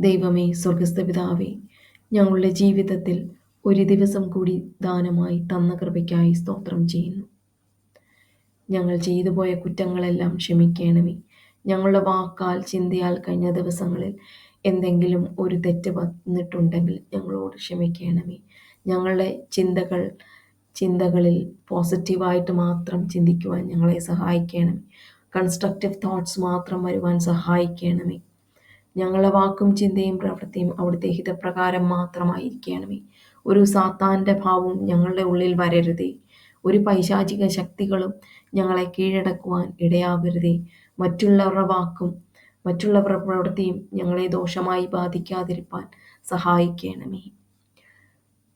ദൈവമേ സ്വർഗസ്ഥ പിതാവേ ഞങ്ങളുടെ ജീവിതത്തിൽ ഒരു ദിവസം കൂടി ദാനമായി തന്ന കൃപയ്ക്കായി സ്തോത്രം ചെയ്യുന്നു. ഞങ്ങൾ ചെയ്തു പോയ കുറ്റങ്ങളെല്ലാം ക്ഷമിക്കണമേ. ഞങ്ങളുടെ വാക്കാൽ ചിന്തയാൽ കഴിഞ്ഞ ദിവസങ്ങളിൽ എന്തെങ്കിലും ഒരു തെറ്റ് വന്നിട്ടുണ്ടെങ്കിൽ ഞങ്ങളോട് ക്ഷമിക്കണമേ. ഞങ്ങളുടെ ചിന്തകൾ ചിന്തകളിൽ പോസിറ്റീവായിട്ട് മാത്രം ചിന്തിക്കുവാൻ ഞങ്ങളെ സഹായിക്കണമേ. കൺസ്ട്രക്റ്റീവ് തോട്ട്സ് മാത്രം വരുവാൻ സഹായിക്കണമേ. ഞങ്ങളുടെ വാക്കും ചിന്തയും പ്രവൃത്തിയും അവിടുത്തെ ഹിതപ്രകാരം മാത്രമായിരിക്കണമേ. ഒരു സാത്താന്റെ ഭാവവും ഞങ്ങളുടെ ഉള്ളിൽ വരരുതേ. ഒരു പൈശാചിക ശക്തികളും ഞങ്ങളെ കീഴടക്കുവാൻ ഇടയാകരുതേ. മറ്റുള്ളവരുടെ വാക്കും മറ്റുള്ളവരുടെ പ്രവൃത്തിയും ഞങ്ങളെ ദോഷമായി ബാധിക്കാതിരിക്കാൻ സഹായിക്കണമേ.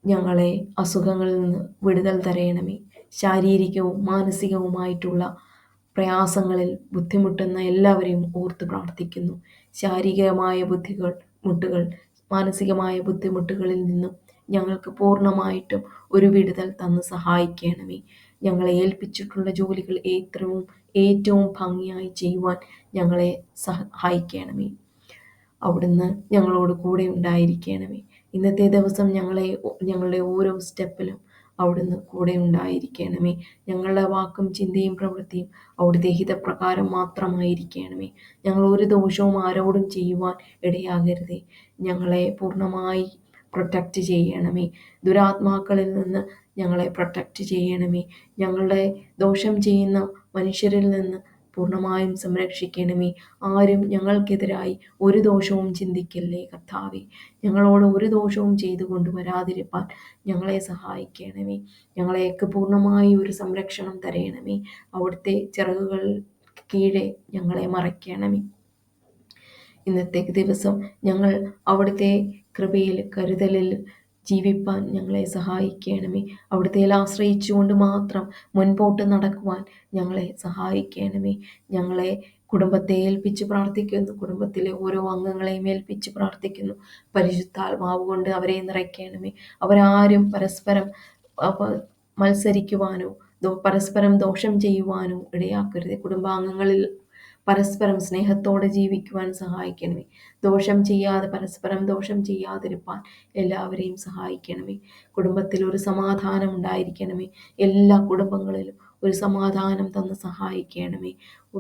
ഞങ്ങളെ അസുഖങ്ങളിൽ നിന്ന് വിടുതൽ തരയണമേ. ശാരീരികവും മാനസികവുമായിട്ടുള്ള പ്രയാസങ്ങളിൽ ബുദ്ധിമുട്ടുന്ന എല്ലാവരെയും ഓർത്ത് പ്രാർത്ഥിക്കുന്നു. ശാരീരികമായ ബുദ്ധികൾ മുട്ടുകൾ മാനസികമായ ബുദ്ധിമുട്ടുകളിൽ നിന്നും ഞങ്ങൾക്ക് പൂർണമായിട്ടും ഒരു വിടുതൽ തന്ന് സഹായിക്കണമേ. ഞങ്ങളെ ഏൽപ്പിച്ചിട്ടുള്ള ജോലികൾ ഏറ്റവും ഏറ്റവും ഭംഗിയായി ചെയ്യുവാൻ ഞങ്ങളെ സഹായിക്കണമേ. അവിടുന്ന് ഞങ്ങളോട് കൂടെ ഉണ്ടായിരിക്കണമേ. ഇന്നത്തെ ദിവസം ഞങ്ങളെ ഞങ്ങളുടെ ഓരോ സ്റ്റെപ്പിലും അവിടുന്ന് കൂടെ ഉണ്ടായിരിക്കണമേ. ഞങ്ങളുടെ വാക്കും ചിന്തയും പ്രവൃത്തിയും അവിടുത്തെ ഹിതപ്രകാരം മാത്രമായിരിക്കണമേ. ഞങ്ങൾ ഒരു ദോഷവും ആരോടും ചെയ്യുവാൻ ഇടയാകരുതേ. ഞങ്ങളെ പൂർണമായി പ്രൊട്ടക്റ്റ് ചെയ്യണമേ. ദുരാത്മാക്കളിൽ നിന്ന് ഞങ്ങളെ പ്രൊട്ടക്റ്റ് ചെയ്യണമേ. ഞങ്ങളുടെ ദോഷം ചെയ്യുന്ന മനുഷ്യരിൽ നിന്ന് പൂർണമായും സംരക്ഷിക്കണമേ. ആരും ഞങ്ങൾക്കെതിരായി ഒരു ദോഷവും ചിന്തിക്കല്ലേ കർത്താവെ. ഞങ്ങളോട് ഒരു ദോഷവും ചെയ്തു കൊണ്ടുവരാതിരിപ്പാൻ ഞങ്ങളെ സഹായിക്കണമേ. ഞങ്ങളെയൊക്കെ പൂർണമായി ഒരു സംരക്ഷണം തരയണമേ. അവിടുത്തെ ചിറകുകൾ കീഴെ ഞങ്ങളെ മറയ്ക്കണമേ. ഇന്നത്തെ ദിവസം ഞങ്ങൾ അവിടുത്തെ കൃപയിൽ കരുതലിൽ ജീവിപ്പാൻ ഞങ്ങളെ സഹായിക്കണമേ. അവിടുത്തെ ആശ്രയിച്ചുകൊണ്ട് മാത്രം മുൻപോട്ട് നടക്കുവാൻ ഞങ്ങളെ സഹായിക്കണമേ. ഞങ്ങളെ കുടുംബത്തെ ഏൽപ്പിച്ച് പ്രാർത്ഥിക്കുന്നു. കുടുംബത്തിലെ ഓരോ അംഗങ്ങളെയും ഏൽപ്പിച്ച് പ്രാർത്ഥിക്കുന്നു. പരിശുദ്ധാത്മാവ് കൊണ്ട് അവരെ നിറയ്ക്കണമേ. അവരാരും പരസ്പരം മത്സരിക്കുവാനോ പരസ്പരം ദോഷം ചെയ്യുവാനോ ഇടയാക്കരുത്. കുടുംബാംഗങ്ങളിൽ പരസ്പരം സ്നേഹത്തോടെ ജീവിക്കുവാൻ സഹായിക്കണമേ. ദോഷം ചെയ്യാതെ പരസ്പരം ദോഷം ചെയ്യാതിരിപ്പാൻ എല്ലാവരെയും സഹായിക്കണമേ. കുടുംബത്തിൽ ഒരു സമാധാനം ഉണ്ടായിരിക്കണമേ. എല്ലാ കുടുംബങ്ങളിലും ഒരു സമാധാനം തന്ന് സഹായിക്കണമേ.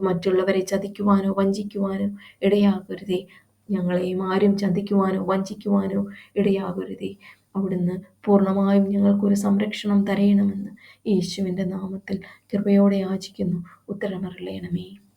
മറ്റുള്ളവരെ ചതിക്കുവാനോ വഞ്ചിക്കുവാനോ ഇടയാകരുതേ. ഞങ്ങളെയും ആരും ചതിക്കുവാനോ വഞ്ചിക്കുവാനോ ഇടയാകരുതേ. അവിടുന്ന് പൂർണമായും ഞങ്ങൾക്കൊരു സംരക്ഷണം തരയണമെന്ന് യേശുവിന്റെ നാമത്തിൽ കൃപയോടെ യാചിക്കുന്നു ഉത്തരമറിയണമേ.